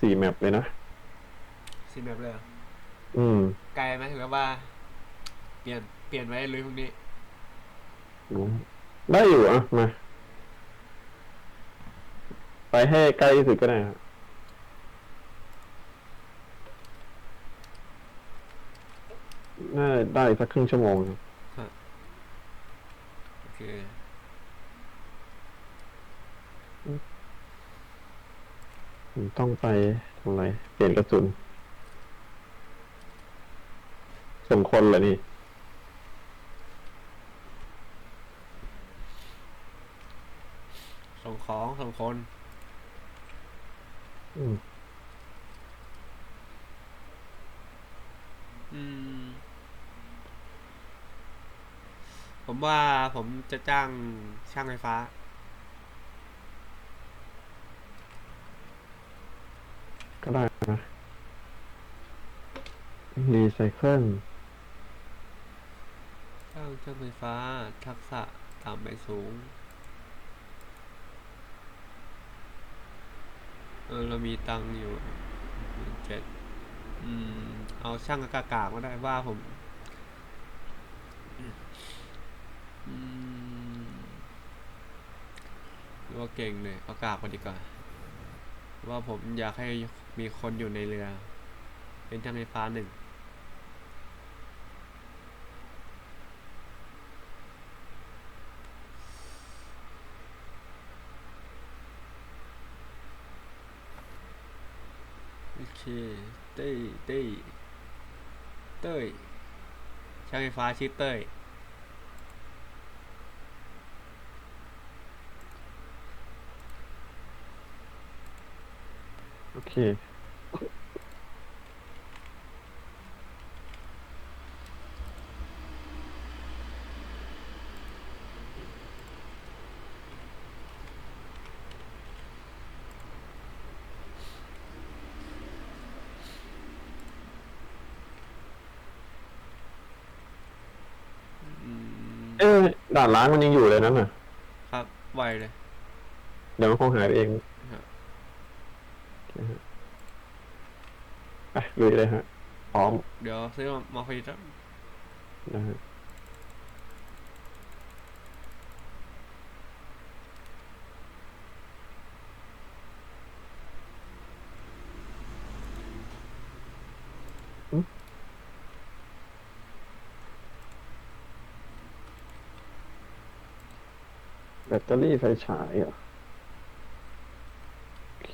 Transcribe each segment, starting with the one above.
สี่แมปเลยนะซีแบบเลยเหรออืมไกลไหมถือว่า เปลี่ยนเปลี่ยนไว้เลยพวกนี้ ได้อยู่อะ มา ไปให้ใกล้ที่สุดก็ได้ครับน่าได้สักครึ่งชั่วโมงครับ โอเค ผมต้องไปทำอะไรเปลี่ยนกระสุน ส่งคนเหรอนี่ ส่งของส่งคนอืมอืม ผมว่าผมจะจ้างช่างไฟฟ้า ก็ได้นะรีไซเคิลช่างช่างไฟฟ้าทักษะต่ำไปสูง เออ เรามีตังอยู่เจ็ดอืม เอาช่างกากากมาได้ว่าผมอืมหรือว่าเก่งเลยเอากากมาดีกว่า ว่าผมอยากให้มีคนอยู่ในเรือ เป็นช่างไฟฟ้าหนึ่งโอเคเต้ยเต้ยเต้ยช่างไฟฟ้าชื่อเต้ย โอเค อืมเอ๊ะด่านล้างมันยังอยู่เลยนั่นน่ะ ครับ ไวเลย เดี๋ยวมันคงหายไปเอง ครับ โอเคฮะไป ลุยเลยฮะพร้อมเดี๋ยวซื้อมามาผลิตแล้วนะฮะแบตเตอรี่ไฟฉายเหรอโอเค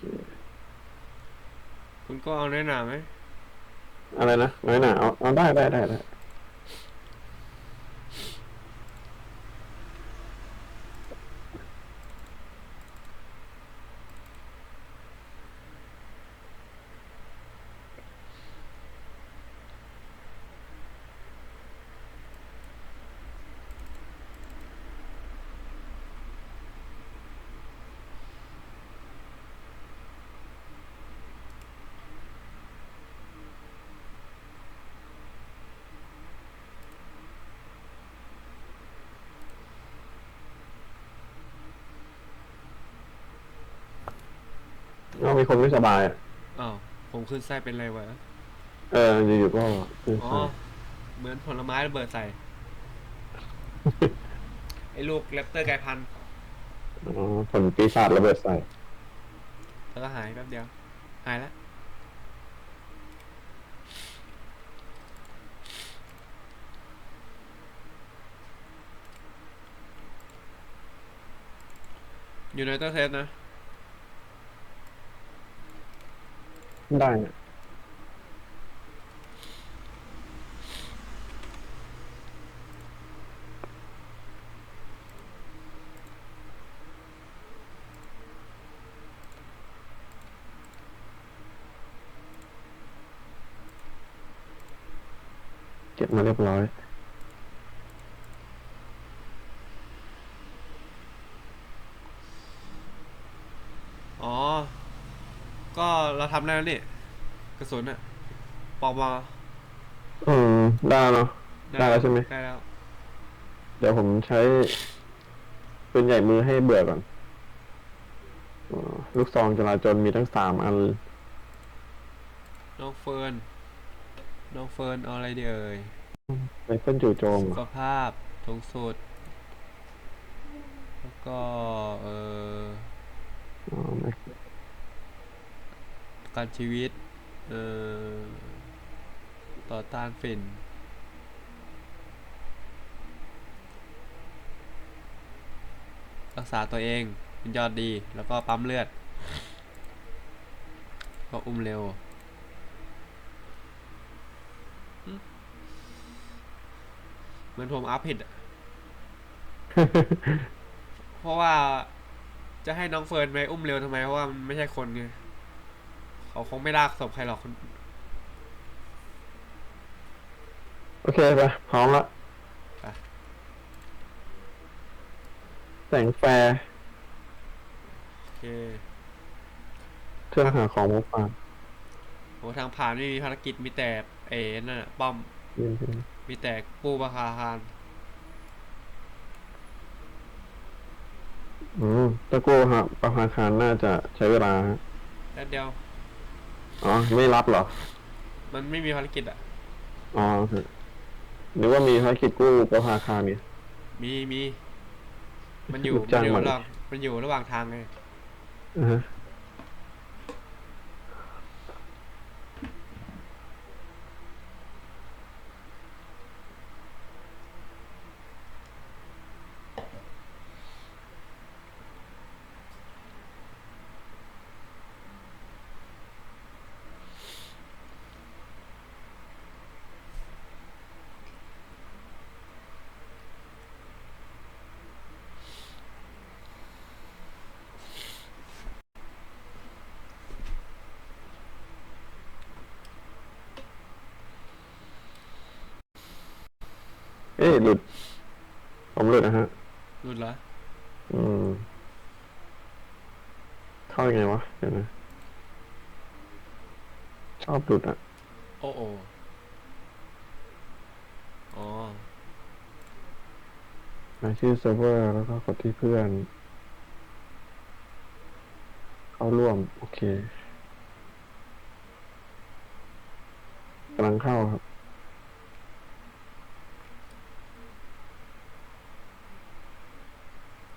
คุณก็เอาแน่หนาไหม อะไรนะน้อยหนาเอาเอาได้ได้ได้ได้ ก็ มีคนไม่สบายอะอ้าวผมขึ้นไส้เป็นไรวะ เอออยู่ๆก็คืออ๋อเหมือนผลไม้ระเบิดใส่ ไอ้ลูกแรปเตอร์กลายพันธุ์อ๋อผลปีศาจระเบิดใส่ แล้วก็หายแป๊บเดียว หายแล้ว อยู่ในเตอร์เซตนะ ได้นะเก็บมาเรียบร้อย อ๋อ ก็เรา ทำได้แล้วนี่กระสุนอะปอกมาอืมได้เนาะ ได้แล้วใช่ไหม ได้แล้วเดี๋ยวผมใช้ปืนใหญ่มือให้เบื่อก่อนอ๋อลูกซองจราจรมีทั้งสามอัน น้องเฟิร์นน้องเฟิร์นเอาอะไรดีเอ่ยไมเคิลจู่โจมสุเหรขอภาพทงสุด แล้วก็เอออ๋อไม่ การชีวิต เออต่อต้านฝิ่น รักษาตัวเอง เป็นยอดดี แล้วก็ปั๊มเลือด ก็อุ้มเร็วอืมเหมือนผมอัพผิดอะเพราะว่าจะให้น้องเฟิร์นไปอุ้มเร็วทำไม เพราะว่ามันไม่ใช่คนไง เขาคงไม่ลากศพใครหรอกคนโอเคไปพร้อมละไปแสงแฟร์โอเคเครื่องหาของมุกปานโหทางผ่านไม่มีภารกิจมีแต่เอ๋นั่นน่ะป้อมยืนเป็นมีแต่ปูประคาคารอืมตะโก้ฮะประภาคารน่าจะใช้เวลาฮะ แล้วเดียว อ๋อ ไม่รับเหรอ มันไม่มีภารกิจอะ อ๋อโอเคหรือว่ามีภารกิจกู้ประภาคารเนี่ย มีมี มันอยู่ลูกมัจ้านงอยู่มัน ระหว่างมันอยู่ระหว่างทางไง อ่าฮะ อ๊ะหลุด ผมหลุดนะฮะรุดเหรอ อืม เข้ายังไงวะเดี๋ยวนะชอบหลุดอะโอ้โออ๋อรายชื่อเซิร์ฟเวอร์แล้วก็กดที่เพื่อน เข้าร่วม โอเคกำลังเข้าครับ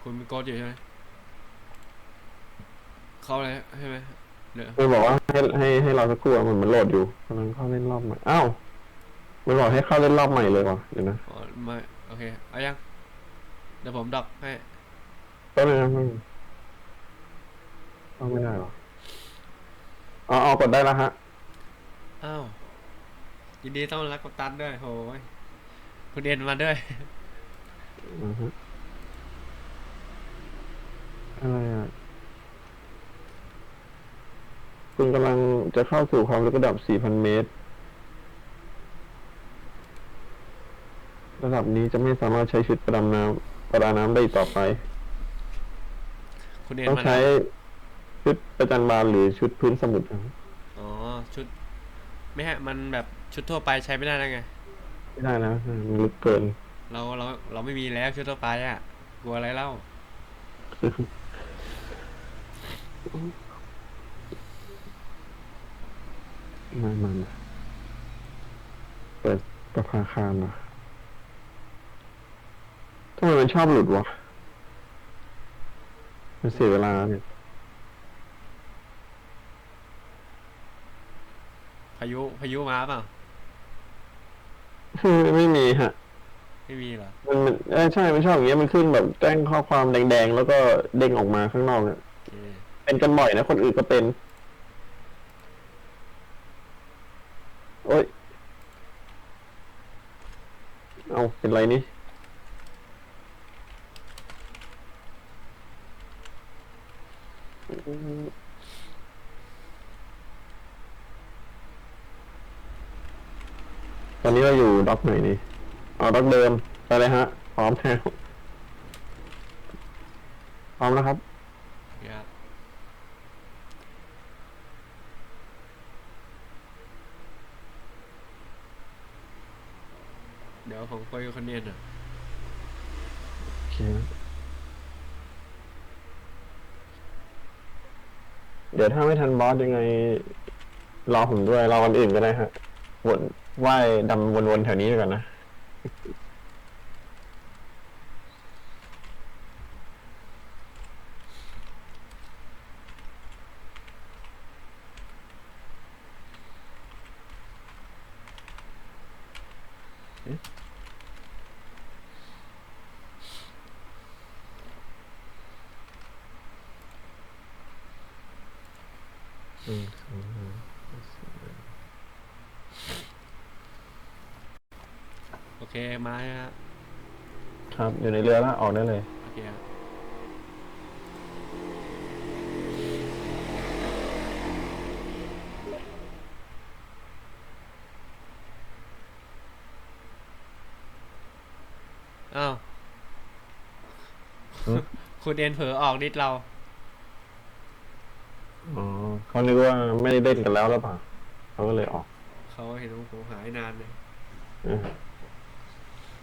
คุณมีโกดอยู่ใช่ไหมเข้าเลยใช่ไหมเดี๋ยวมันบอกว่าให้ให้ให้เราสักครู่อะมันมันโหลดอยู่กำลังเข้าเล่นรอบใหม่อ้าวมันบอกให้เข้าเล่นรอบใหม่เลยวะเดี๋ยวนะอ๋อไม่โอเคเอายังเดี๋ยวผมดอกให้ต้นงนะมันเข้าไม่ได้หรออ๋อเอากดได้แล้วฮะอ้าวยินดีต้อนรับกัปตันด้วยโหยคุณเอ็นมาด้วย อือฮะ อะไรอะ คุณกำลังจะเข้าสู่ความลึกระดับ 4,000 เมตร ระดับนี้จะไม่สามารถใช้ชุดประดาน้ำประดาน้ำได้อีกต่อไป คุณเอ็นต้องมาใช้แล้วชุดประจันบานหรือชุดพื้นสมุทรครับอ๋อ ชุด ไม่ฮะ มันแบบชุดทั่วไปใช้ไม่ได้แล้วไง ไม่ได้นะมันลึกเกิน เรา เรา เราไม่มีแล้วชุดทั่วไปอะ กลัวอะไรเล่า มามามาเปิดประภาคารนะทำไมมันชอบหลุดวะ มันเสียเวลาเนี่ย พายุพายุมาเปล่าไม่มีฮะ ไม่มีเหรอ มันมันเอ้ยใช่ มันชอบอย่างเงี้ย มันขึ้นแบบแจ้งข้อความแดงๆ แล้วก็เด้งออกมาข้างนอกเนี่ยโอ เป็นกันบ่อยนะ คนอื่นก็เป็น โอ๊ยเอาเป็นไรนี่ ตอนนี้เราอยู่ด็อกไหนนี่เอาด็อกเดิม ไปเลยฮะ พร้อมแล้ว พร้อมแล้วครับ ครับ เดี๋ยวของคอยกับคนเอ็นอะโอเคเดี๋ยวถ้าไม่ทันบอสยังไง รอผมด้วย รอวันอื่นก็ได้ฮะวนว่ายดำวนๆแถวนี้ดีกว่อนนะ อืมอืมอืม โอ เคมาฮะครับ อยู่ในเรือแล้วออกได้เลย โอเคครับอ้าวอืม คุณเอ็นเผลอออกนิดเรา อ๋อเขานึกว่าไม่ได้เล่นกันแล้วหรือเปล่าเขาก็เลยออกเขาเห็นว่าผมหายนานเลย อืม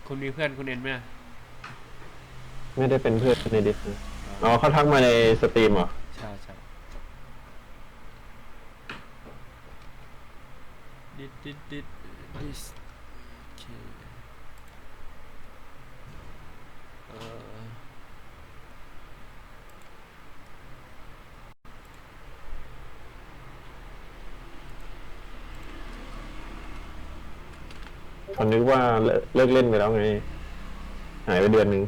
คุณมีเพื่อนคุณเอ็นไหมอะไม่ได้เป็นเพื่อนในดิสนะอ๋อเขาทักมาในสตรีมเหรอ ใช่ใช่ดิดดิดดิดดิสโอเคเอ่อ เขานึกว่าเลิกเลิกเล่นไปแล้วไง หายไปเดือนหนึ่ง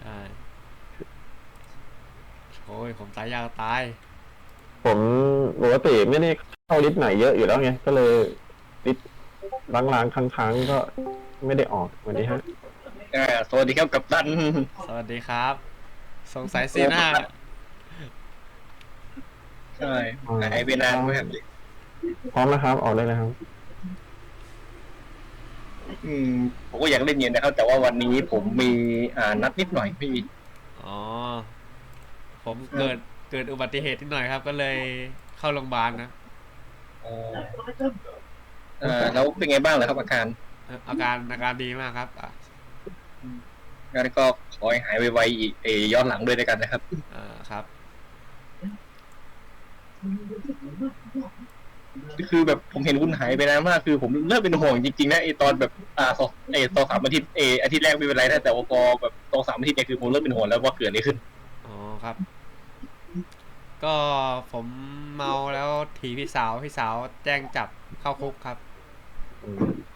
ใช่โอ้ยผมตายยากตาย ผมปกติไม่ได้เข้าลิสต์ไหนเยอะอยู่แล้วไง ก็เลยลิสต์ล้างๆค้างๆก็ไม่ได้ออกวันนี้ฮะ อ่าสวัสดีครับกัปตัน สวัสดีครับ สงสัยซีหน้า ใช่หายไปนานมากเลยพร้อมนะครับ ออกได้เลยครับ อืมผมก็อยากเล่นเย็นนะครับ แต่ว่าวันนี้ผมมีอ่านัดนิดหน่อยพี่ อ๋อ ผมเกิดเกิดอุบัติเหตุนิดหน่อยครับ ก็เลยเข้าโรงพยาบาลนะอ่าแล้วเป็นไงบ้างเหรอครับอาการเอ่ออาการอาการดีมากครับอะงั้นก็ขอให้หายไวๆอีกเอยย้อนหลังด้วยด้วยกันนะครับอ่าครับ คือแบบผมเห็นคุณหายไปนานมากคือผมเริ่มเป็นห่วงจริงๆนะไอตอนแบบอ่าสองไอตอนสามอาทิตย์เอออาทิตย์แรกไม่เป็นไรนะแต่ว่าพอแบบตอนสามอาทิตย์เนี่ยคือผมเริ่มเป็นห่วงแล้วว่าเกิดอะไรขึ้นอ๋อครับ ก็ผมเมาแล้วถีพี่สาวพี่สาวแจ้งจับเข้าคุกครับอืม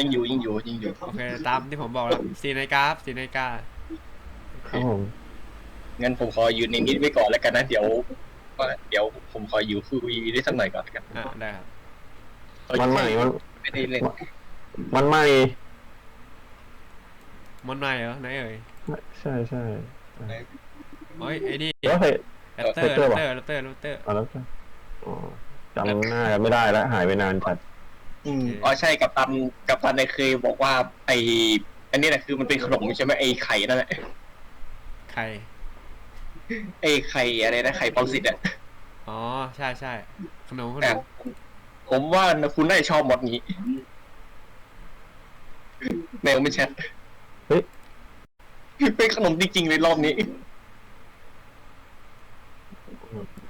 ยังอยู่ยังอยู่ยังอยู่ โอเคตามที่ผมบอกแล้วสี่นาฬิกาครับสี่นาฬิกาครับผมงั้นผมขออยู่ในนี้ไว้ก่อนแล้วกันนะ เดี๋ยวว่าเดี๋ยวผมขออยู่คุยได้สักหน่อยก่อนแล้วกันอะได้ครับวันใหม่วันไม่ได้เล่นวันใหม่มอนใหม่เหรอไหนเอ่ยใช่ใช่โอ้ยไอ้นี่เดี๋ยวเคยแรปเตอร์เออแรปเตเตออร์ร์แรปเตอร์แรปเตอร์เอาแล้วกันอ๋อจำหน้ากันไม่ได้แล้วหายไปนานจัด อืมอ๋อใช่กับตันกับตันเนี่ยเคยบอกว่า ไออันนี้แหละคือมันเป็นขนมใช่ไหมไอไข่นั่นแหละใคร ไอไข่อะไรนะไข่ปอมสิตอะอ๋อ ใช่ใช่ขนมขนแต่มผมว่าคุณน่าจะชอบหมดนี้แมวไม่แชทเฮ้ย เป็นขนมจริงๆเลยรอบนี้ไหนเ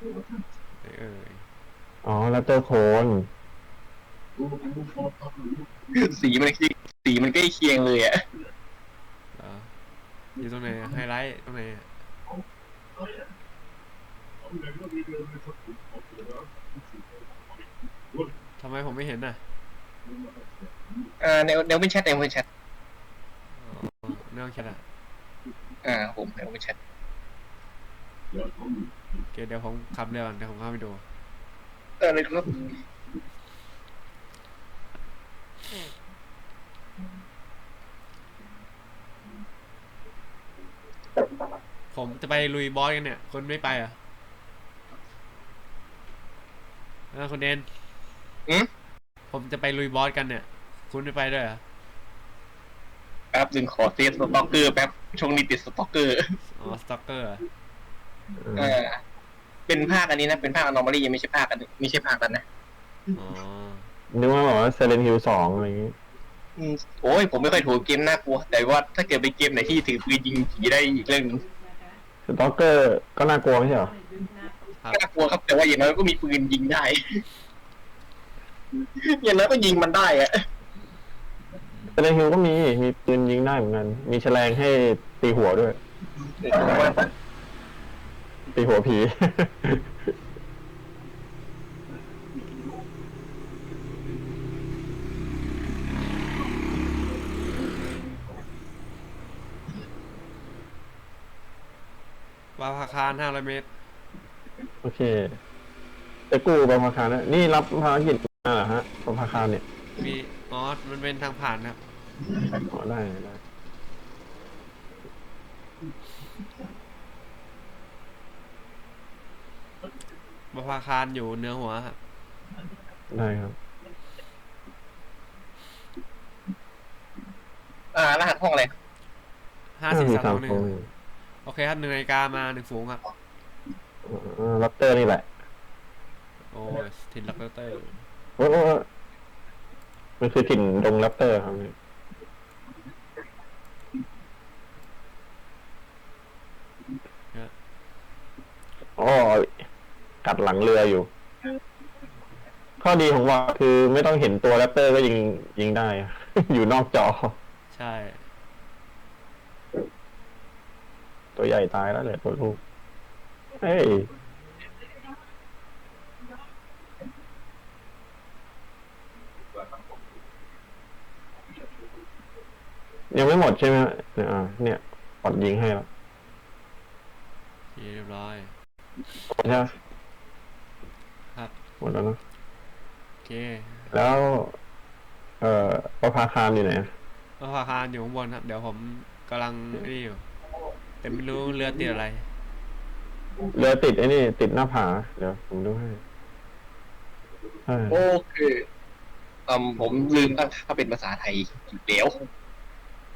อ่ย อ๋อแล้วเจอโคนสีมันสีมันใกล้เคียงเลยอะเหรออยู่ตรงไหนอะไฮไลท์ตรงไหนอะทำไมผมไม่เห็นน่ะอ่าแนวแนวไม่แชทแนวไม่แชทอ๋อเรื่องแค่ละอ่าผมแนวไม่แชทโอเคเดี๋ยวผมขับเรือก่อนเดี๋ยวผมเข้าไปดู เออเลยครับผมจะไปลุยบอสกันเนี่ยคุณไม่ไปอะเออคุณเดนอืมผมจะไปลุยบอสกันเนี่ย คุณไม่ไปด้วยเหรอแป๊บหนึ่งขอเซฟสต็อกเกอร์แป๊บช่วงนี้ติดสต็อกเกอร์อ๋อสต็อกเกอร์เออ เป็นภาคอันนี้นะ เป็นภาคอนอมอรี่ยังไม่ใช่ภาคอันนี้ไม่ใช่ภาคนั้นนะอ๋อนึกว่าแบบว่าเซเลนฮิลสองอะไรอย่างงี้อืมโอ้ยผมไม่ค่อยถูกเกมน่ากลัว แต่ว่าถ้าเกิดเป็นเกมไหนที่ถือปืนยิงผีได้อีกเรื่องหนึงสตอกเกอร์ก็น่ากลัวไม่ใช่เหรอครับน่ากลัวครับ แต่ว่าอย่างน้อยก็มีปืนยิงได้ อย่างน้อยก็ยิงมันได้อะเซเลนฮิลก็มีมีปืนยิงได้เหมือนกัน มีแฉลงให้ตีหัวด้วย ตีหัวผีวาพาคารห้าร้อยเมตร โอเคไปกู้บางพาคารนะนี่รับภารกิจมาเหรอฮะบางพาคารเนี่ยมีอ๋อมันเป็นทางผ่านครับอ๋อได้ได้ วาพาคารอยู่เหนือหัวครับได้ครับ อ่ารหัสห้องอะไรห้าสี่สามสามหนึ่คงนโอเคครับหนึ่งนาฬิกามาหนึ่งฝูงครับรับเตอร์นี่แหละ โอ้ยทินลักเตอร์โอ้โอ้โอ้มันคือถิ่นดงแรปเตอร์ครับเนี่ยนะอ๋อ กัดหลังเรืออยู่ ข้อดีของว่าคือไม่ต้องเห็นตัวแรปเตอร์ก็ยิงยิงได้ อยู่นอกจอ ใช่ ตัวใหญ่ตายแล้วเลยตัวลูกเฮ้ยยังไม่หมดใช่ไหมฮะเนี่ยอ่าเนี่ยปอดยิงให้แล้วโอเคเรียบร้อยหมดใช่ไหมครับ หมดแล้วเนอะโอเคแล้ว เอ่อประภาคารอยู่ไหนอะวาพาคารอยู่ข้างบนครับ เดี๋ยวผมกำลังนี่อยู่ แต่ไม่รู้เรือติดอะไร เรือติดไอ้นี่ ติดหน้าผา เดี๋ยวผมดูให้เออโอเคอืมผมลืมตั้งค่าเป็นภาษาไทยอีกแล้ว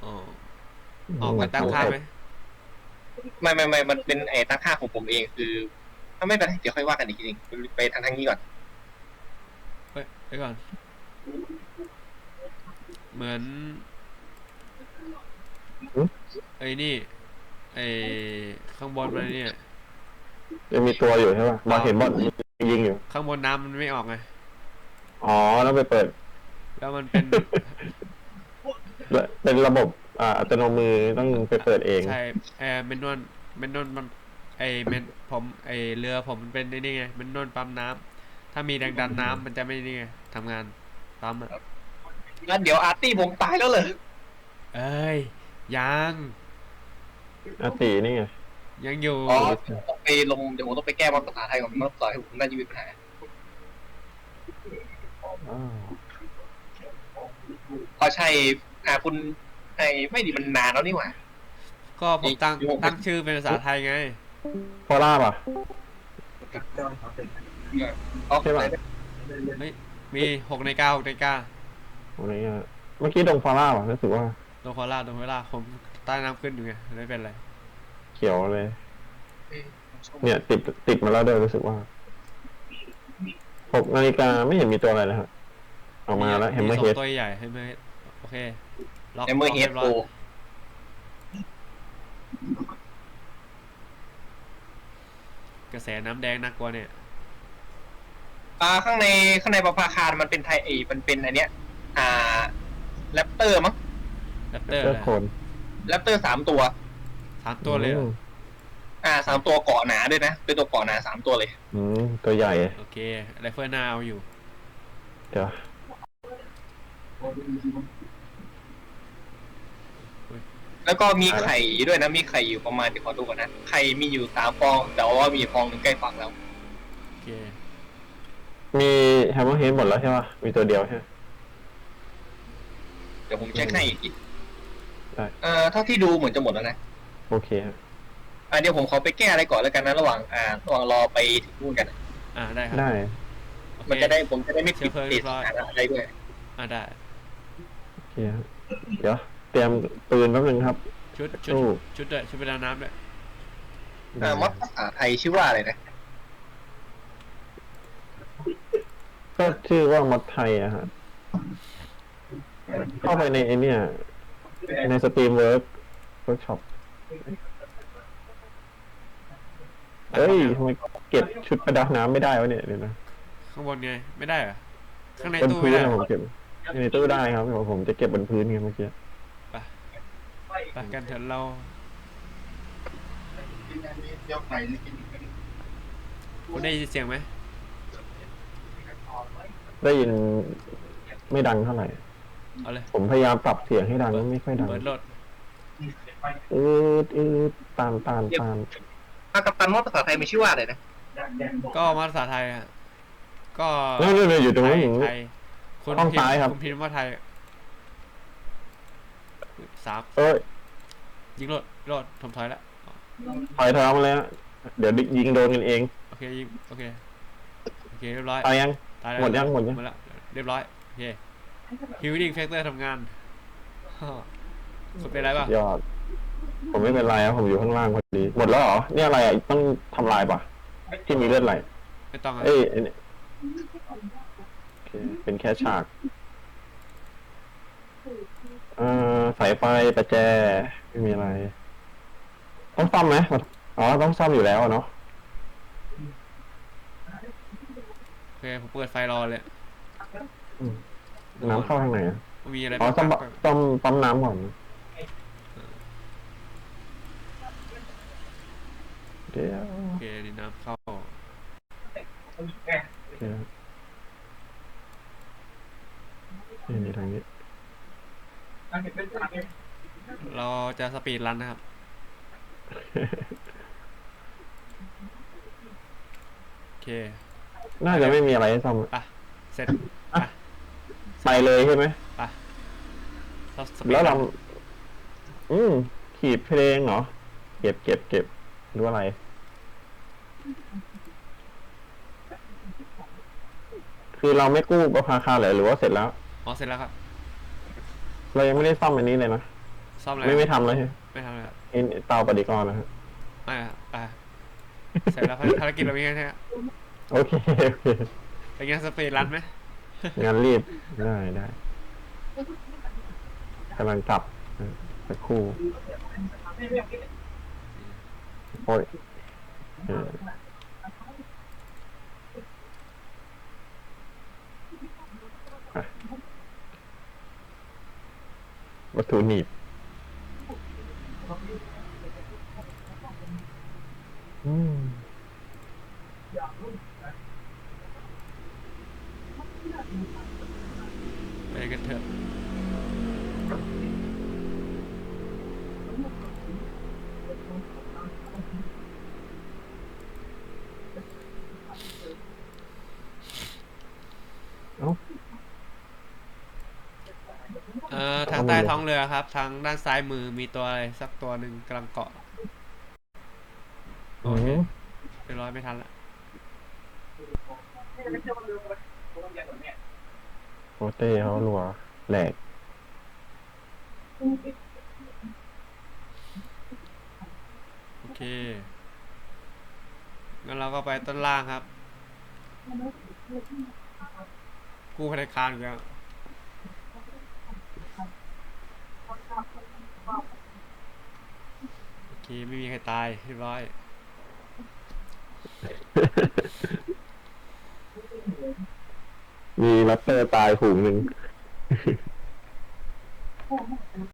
อ๋อออกไปตั้งค่าไหมไม่ไม่ไม่มันเป็นไอ้ตั้งค่าของผมเองคือ ถ้าไม่เป็นไรเดี๋ยวค่อยว่ากันอีกทีหนึงไปทางทางนี้ก่อน เฮ้ยเดี๋ยวก่อน เหมือนไอ้นี่ ไอ้ข้างบนมันเนี่ย ยังมีตัวอยู่ใช่ป่ะบอลเห็นบอลยิงอยู่ ข้างบนน้ำมันไม่ออกไง อ๋อแล้วไปเปิด แล้วมันเป็น เป็นระบบอ่าอัตโนมือต้องไปเปิดเอง ใช่เออเมนนวลเมนนวลมันไอเมนผมไอเรือผมมันเป็นไอ้นี่ไงเมนนวลปั๊มน้ำ ถ้ามีแรงดันน้ำมันจะไม่นี่ไงทำงานปั๊มอะงั้นเดี๋ยวอาร์ตี้ผมตายแล้วเลยเอ้ยยังอาตีนี่ไงยังอยู่อ๋อต้องไปลงเดี๋ยวผมต้องไปแก้ภาษาไทยก่อนมันต่อให้ผมน่าจะมีปัญหาอ้าวเพราะใช่อ่าคุณไอ้ไม่ดีมันนานแล้วนี่หว่า ก็ผมตั้งอีกตั้งชื่อเป็นภาษาไทยไง พอล่าป่ะ อ๋อใช่ปะไม่มีหกในเก้าหกในเก้าอะไรเงี้ยเมื่อกี้ดงฟอล่าป่ะรู้สึกว่าโดนโคราชโดนโคราชผมใต้น้ำขึ้นอยู่ไงไม่เป็นไรเขียวเลย เนี่ย ติดติดมาแล้วด้วยรู้สึกว่าหกนาฬิกาไม่เห็นมีตัวอะไรเลยครับออกมาแล้วเห็นไหมสอเฮงดตัวใหญ่เห็นไหมโอเคล็อกในเมื่อเฮดล็อกรียบโฟร้อยกระแสน้ำแดงน่ากลัวเนี่ย อ่าข้างในข้างในประภาคารมันเป็นไทยเอยมันเป็นอันเนี้ย อ่าแรปเตอร์มั้งแรปเตอร์เจอเลยคนแรปเตอร์สามตัว สามตัวเลยเหรอมอ่าสามตัวเกาะหนาด้วยนะเป็นตัวเกาะหนาสามตัวเลย อืมตัวใหญ่โอเคไรเฟิลหน้าเอาอยู่ เดี๋ยวแล้วก็มีไข่ด้วยนะมีไข่อยู่ประมาณเดี๋ยวขอดูก่อนนะไข่มีอยู่สามฟอง แต่ว่ามีฟองหนึ่งใกล้ฝั่งแล้ว โอเค มีแฮมเมอร์เฮดหมดแล้วใช่ป่ะมีตัวเดียวใช่ไหม เดี๋ยวผมเช็คให้อีกทีได้ เอ่อเท่าที่ดูเหมือนจะหมดแล้วนะโอเคฮะอ่าเดี๋ยวผมขอไปแก้อะไรก่อนแล้วกันนะระหว่างอ่าระหว่างรอไปถึงนู่นกันอ่าได้ครับได้โอเค มันจะได้ผมจะได้ไม่ติดเชื้อเพลิงเรีติยดบร้อยสถานะอะไรด้วยอ่าได้ โอเคฮะเดี๋ยวเตรียมปืนแป๊บนึงครับ ชุดชุดสู้ชุดด้วยชุดประดาน้ำด้วยอ่ามอดภาษาไทยชื่อว่าอะไรนะ ก็ชื่อว่ามอดไทยอะฮะ เข้าไปในไอเนี่ย ในสตรีมเวิร์กเวิร์กช็อปเอ้ยทำไมเก็บชุดประดับน้ำไม่ได้วะเนี่ยเดี๋ยวนะข้างบนไงไม่ได้เหรอข้างในบนตู้พื้ไม่นได้นะเหรผอมเก็บในตู้ได้ครับผมผมจะเก็บบนพื้นไงเมื่อกี้ ไปกันเถอะเราคุณได้ยินเสียงไหม ได้ยินไม่ดังเท่าไหร่ เอาเลยผมพยายามปรับเสียงให้ดังไม่ค่อยดังเปิดโหลดอืดอืดตามตามตามถ้ากัปตันมอดภาษาไทยมีชื่อว่าอะไรนะก็มาภาษาไทยอะก็นี่นี่นี่อยู่ตรงไทนี้ยอยู่ตรงไทนี้ยคุณห้องพิมซ้ายพ์ครับ คุณพิมพ์ว่าไทยสามเอ้ยยิงโหลดโหลดผมถอยละถอยเท้ามาเลยฮะเดี๋ยวยิงโดนกันเองโอเคยิงโอเคโอเคเรียบร้อย ตายยังตายแล้ว หมดยังหมดยัง หมดแล้วเรียบร้อยโอเคฮิวดิ้งแฟกเตอร์ทำงานคุณเป็นไรป่ะยอด ผมไม่เป็นไรครับผมอยู่ข้างล่างพอดี หมดแล้วเหรอเนี่ยอะไรอะต้องทำลายปะที่มีเลือดไหล ไม่ต้องอะเอ้ยไอ้เนี่ยโอเคเป็นแค่ฉากเอ่อสายไฟประแจ ไม่มีอะไร ต้องซ่อมไหมอ๋อ ต้องซ่อมอยู่แล้วอะเนาะ โอเค ผมเปิดไฟรอเลยน้ำเข้าทางไหนอะมีอะไรอ๋อบ้างซ่อมครับซ่อมปั๊มน้ำก่อนเดี๋ยวโอเคนี่น้ำเข้าโอเคนี่นี่ทางนี้เราจะสปีดรันนะครับ โอเค น่าจะไม่มีอะไรให้ซ่อมไปเสร็จไปไปเลยใช่ไหมไปเราสปีดแล้วรัเรานอืมขีดเพลงเหรอ เก็บเก็บเก็บหรือว่าอะไร คือเราไม่กู้ประภาคารเลยหรือว่าเสร็จแล้ว อ๋อ เสร็จแล้วครับ เรายังไม่ได้ซ่อมอันนี้เลยนะ ซ่อมอะไร ไม่ไม่ทำเลยใช่ไหมไม่ทำเลยครับไอ้เตาปฏิกรณ์นะฮะไม่ครับไปเสร็จแล้วภารกิจเรามีแค่นี้ครับ โอเคโอเคเป็นไงสปีดรันไหมงานรีบได้ได้กำลังกลับนะสักครู่โอ้ยเอออะวัตถุหนีบอืม ไปกันเถอะ เอ้า เอ่อทาง ใต้ท้องเรือครับ ทางด้านซ้ายมือมีตัวอะไรสักตัวหนึ่งกำลังเกาะโอเคอืมเรียบร้อยไม่ทันละโอเต้เขารัวแหลกโอเคงั้นเราก็ไปต้นล่างครับ กู้ธนาคารอีกแล้วโอ เคไม่มีใครตายเรียบร้อย มีแรปเตอร์ตายฝูงหนึ่ง